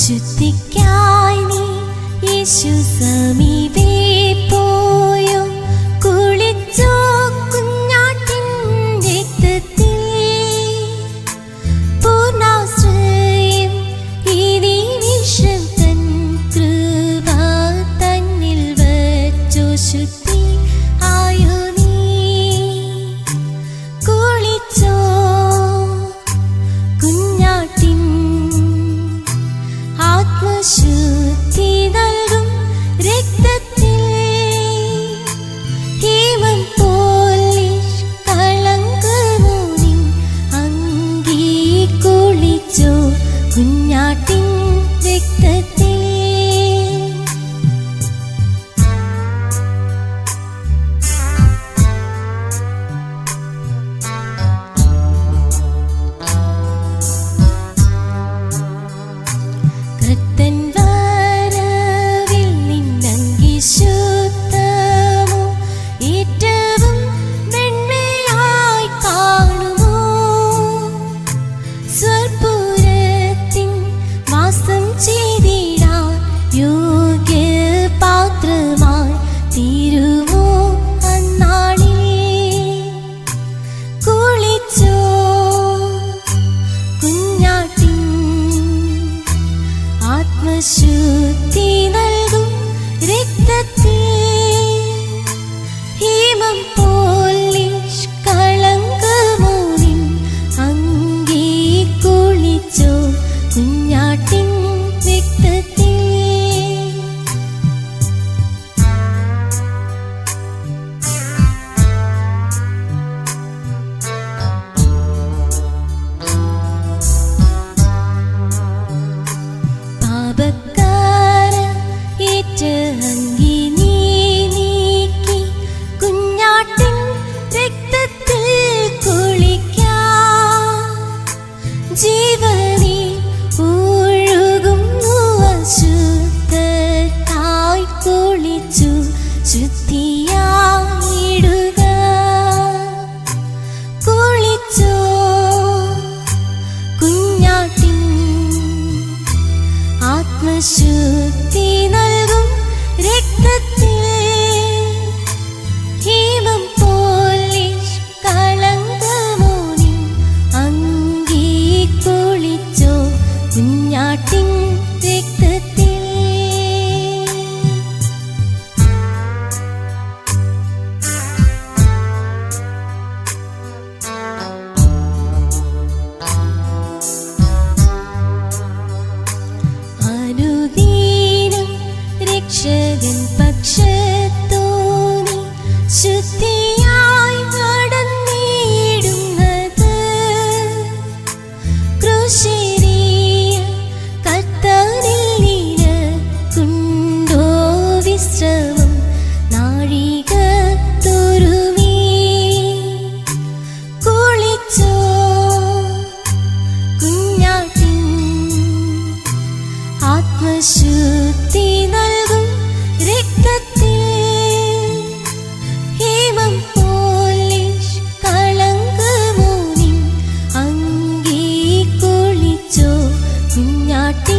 ശുദ്ധിക്കായി നീ യേശു സമീപേ കുഞ്ഞാട്ടിൻ വാരവിൽ നിന്നങ്കീശോ ശുദ്ധി നൽകും രക്തത്തിൽ. ഹിമം പോലിഷ് കളങ്കമോനിൻ അങ്കി കുളിച്ചോ കുഞ്ഞാട്ടിൻ ആത്മശുദ്ധി നൽകും രക്തത്തിൽ രക്ഷകൻ പക്ഷത്തോനി ശുദ്ധിയായി നടന്നിടുന്നത്. കൃഷിരിയ കത്തറിൽ നിനക്കുണ്ടോ വിശ്രമം? காட்டி